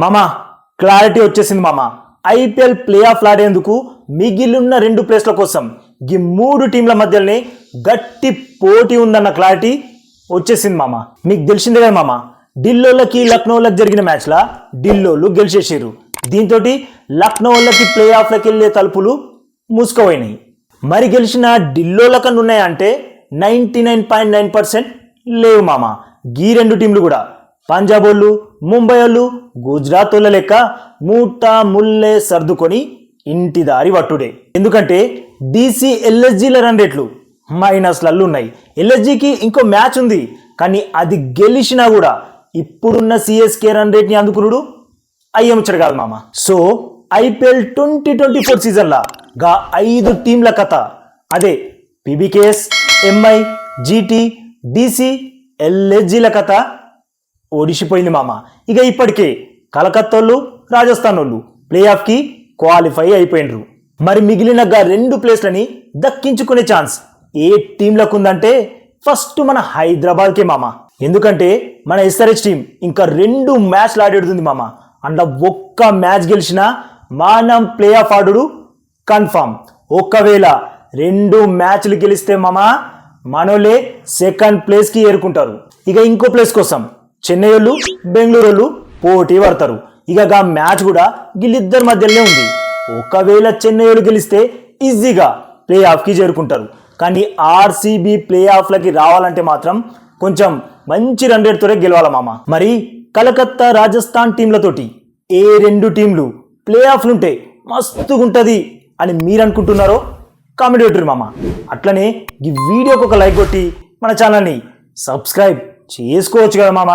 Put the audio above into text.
మామ క్లారిటీ వచ్చేసింది మామ. ఐపీఎల్ ప్లే ఆఫ్ ఆడేందుకు మిగిలిన రెండు ప్లేస్ల కోసం ఈ మూడు టీంల మధ్యలోనే గట్టి పోటీ ఉందన్న క్లారిటీ వచ్చేసింది మామ. మీకు తెలిసిందే కదా మామ ఢిల్లోలకి లక్నోలకు జరిగిన మ్యాచ్లా ఢిల్లోలు గెలిచేసారు దీంతో లక్నోలకి ప్లే ఆఫ్లోకి వెళ్ళే తలుపులు మూసుకుపోయినాయి. మరి గెలిచిన ఢిల్లోల కన్నా ఉన్నాయంటే ninety nine point nine percent లేవు మామ. గీ రెండు టీంలు కూడా పంజాబ్ వాళ్ళు ముంబై వాళ్ళు గుజరాత్ వాళ్ళ లెక్క మూట ముల్లే సర్దుకొని ఇంటి దారి పట్టుడే. ఎందుకంటే డీసీ ఎల్ఎస్జీల రన్ రేట్లు మైనస్లల్లు ఉన్నాయి. ఎల్ఎస్జీకి ఇంకో మ్యాచ్ ఉంది. కానీ అది గెలిచినా కూడా ఇప్పుడున్న సిఎస్కే రన్ రేట్ని అందుకునుడు అయ్యముచ్చడు కాదు మామ. So IPL twenty twenty four సీజన్లా గా ఐదు టీంల కథ. అదే పీబీకేఎస్ ఎంఐ జీటీ డీసీ ఎల్ఎస్జీల కథ ఓడిసిపోయింది మామ. ఇక ఇప్పటికే కలకత్తోళ్ళు రాజస్థాన్ వాళ్ళు ప్లే ఆఫ్కి క్వాలిఫై అయిపోయినరు మరి మిగిలిన గా రెండు ప్లేస్లని దక్కించుకునే ఛాన్స్ ఏ టీంలకు ఉందంటే ఫస్ట్ మన హైదరాబాద్కే మామ. ఎందుకంటే మన ఎస్ఆర్హెచ్ టీం ఇంకా రెండు మ్యాచ్లు ఆడేడుతుంది మామ. అందులో ఒక్క మ్యాచ్ గెలిచినా మనం ప్లే ఆఫ్ ఆడుడు కన్ఫామ్. ఒకవేళ రెండు మ్యాచ్లు గెలిస్తే మామ మనోలే సెకండ్ ప్లేస్కి ఏరుకుంటారు. ఇక ఇంకో ప్లేస్ కోసం చెన్నై వాళ్ళు బెంగళూరు వాళ్ళు పోటీ పడతారు. ఇక గా మ్యాచ్ కూడా వీళ్ళిద్దరి మధ్యలోనే ఉంది. ఒకవేళ చెన్నై వాళ్ళు గెలిస్తే ఈజీగా ప్లే ఆఫ్కి చేరుకుంటారు. కానీ ఆర్సీబీ ప్లే ఆఫ్లకి రావాలంటే మాత్రం కొంచెం మంచి రన్ రేట్తోనే గెలవాలి మామ. మరి కలకత్తా రాజస్థాన్ టీంలతోటి ఏ రెండు టీంలు ప్లే ఆఫ్లుంటే మస్తుగుంటుంది అని మీరు అనుకుంటున్నారో కామెంట్ మామ. అట్లనే ఈ వీడియోకి ఒక లైక్ కొట్టి మన ఛానల్ని సబ్స్క్రైబ్ చేసుకోవచ్చు కదా మామ.